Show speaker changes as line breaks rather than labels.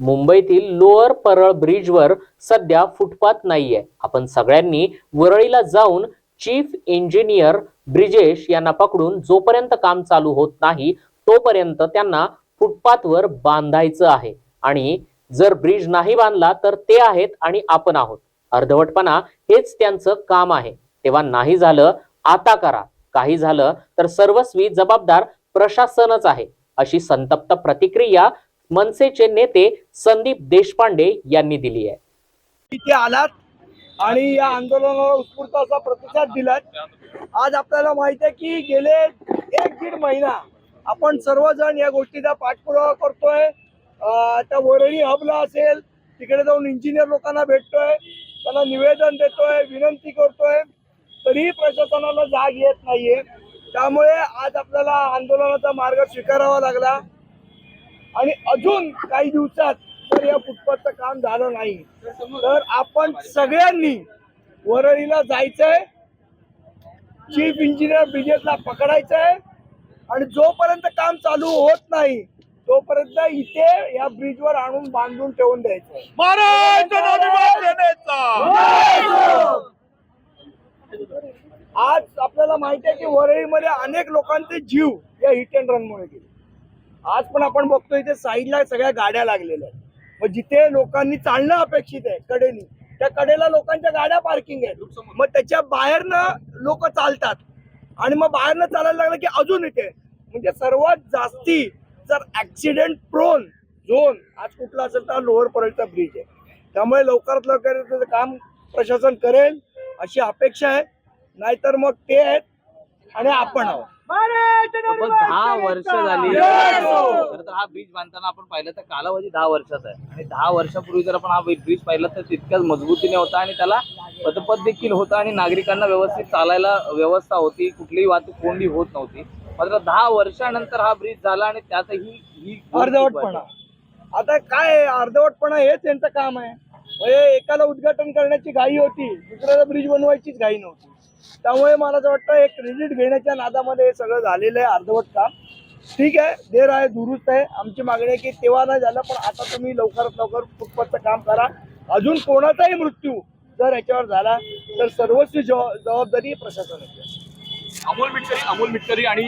मुंबईतील लोअर परळ ब्रिजवर सध्या फुटपाथ नाहीये. आपण सगळ्यांनी वरळीला जाऊन चीफ इंजिनियर ब्रिजेश यांना पकडून जोपर्यंत काम चालू होत नाही तोपर्यंत त्यांना फुटपाथवर बांधायचं आहे. आणि जर ब्रिज नाही बांधला तर ते आहेत आणि आपण आहोत. अर्धवटपणा हेच त्यांचं काम आहे. तेव्हा नाही झालं आता करा. काही झालं तर सर्वस्वी जबाबदार प्रशासनच आहे. अशी संतप्त प्रतिक्रिया मनसेचे नेते संदीप देशपांडे यांनी दिली आहे.
इथे आलात आणि या आंदोलनाला उत्स्फूर्त असा प्रतिसाद दिलात. आज आपल्याला माहीत आहे की गेले एक दीड महिना आपण सर्वजण या गोष्टीचा पाठपुरावा करतोय. त्या वरळी हबला असेल तिकडे जाऊन इंजिनियर लोकांना भेटतोय त्यांना निवेदन देतोय विनंती करतोय. तरीही प्रशासनाला जाग येत नाहीये. त्यामुळे आज आपल्याला आंदोलनाचा मार्ग स्वीकारावा लागला. आणि अजून काही दिवसात जर या फुटपाथचं काम झालं नाही. तर आपण सगळ्यांनी वरळीला जायचंय. चीफ इंजिनियर ब्रिजेशला पकडायचंय. आणि जोपर्यंत काम चालू होत नाही तोपर्यंत इथे या ब्रिजवर आणून बांधून ठेवून द्यायचंय. आज आपल्याला माहिती आहे की वरळीमध्ये अनेक लोकांचे जीव या हिट अँड रनमुळे गेले. आज पण आपण बघतो इथे साईडला सगळ्या गाड्या लागलेल्या आहेत. मग जिथे लोकांनी चालणं अपेक्षित आहे कडेनी त्या कडेला लोकांच्या गाड्या पार्किंग आहेत. मग त्याच्या बाहेरनं लोक चालतात. आणि मग बाहेरनं चालायला लागलं की अजून इथे. म्हणजे सर्वात जास्ती जर ऍक्सिडेंट प्रोन झोन आज कुठला असेल तर लोअर परळचा ब्रिज आहे. त्यामुळे लवकरात लवकर काम प्रशासन करेल अशी अपेक्षा आहे. नाहीतर मग ते आहेत आणि आपण आहोत.
दहा वर्ष झाली! खरं तर हा ब्रिज बांधताना आपण पाहिलं तर कालावधी दहा वर्षाचा आहे. आणि दहा वर्षापूर्वी जर आपण हा ब्रिज पाहिला तर तितक्याच मजबूतीने होता आणि त्याला पदपथ देखील होतं आणि नागरिकांना व्यवस्थित चालायला व्यवस्था होती. कुठलीही वाहतूक कोंडी होत नव्हती. मात्र दहा वर्षानंतर हा ब्रिज झाला आणि त्यातही ही
अर्धवटपणा. आता काय अर्धवटपणा हेच यांचं काम आहे. म्हणजे एकाला उद्घाटन करण्याची घाई होती दुसऱ्याला ब्रिज बनवायचीच घाई नव्हती. त्यामुळे मला असं वाटतं एक क्रेडिट घेण्याच्या नादामध्ये हे सगळं झालेलं आहे अर्धवट काम ठीक आहे देर आहे दुरुस्त आहे. आमची मागणी आहे की तेव्हा नाही झालं पण आता तुम्ही लवकरात लवकर फुटपाथचं काम करा. अजून कोणाचाही मृत्यू जर याच्यावर झाला तर सर्वस्वी जबाब- जबाबदारी प्रशासनाची आहे.
अमोल मिटकरी अमोल मिटकरी आणि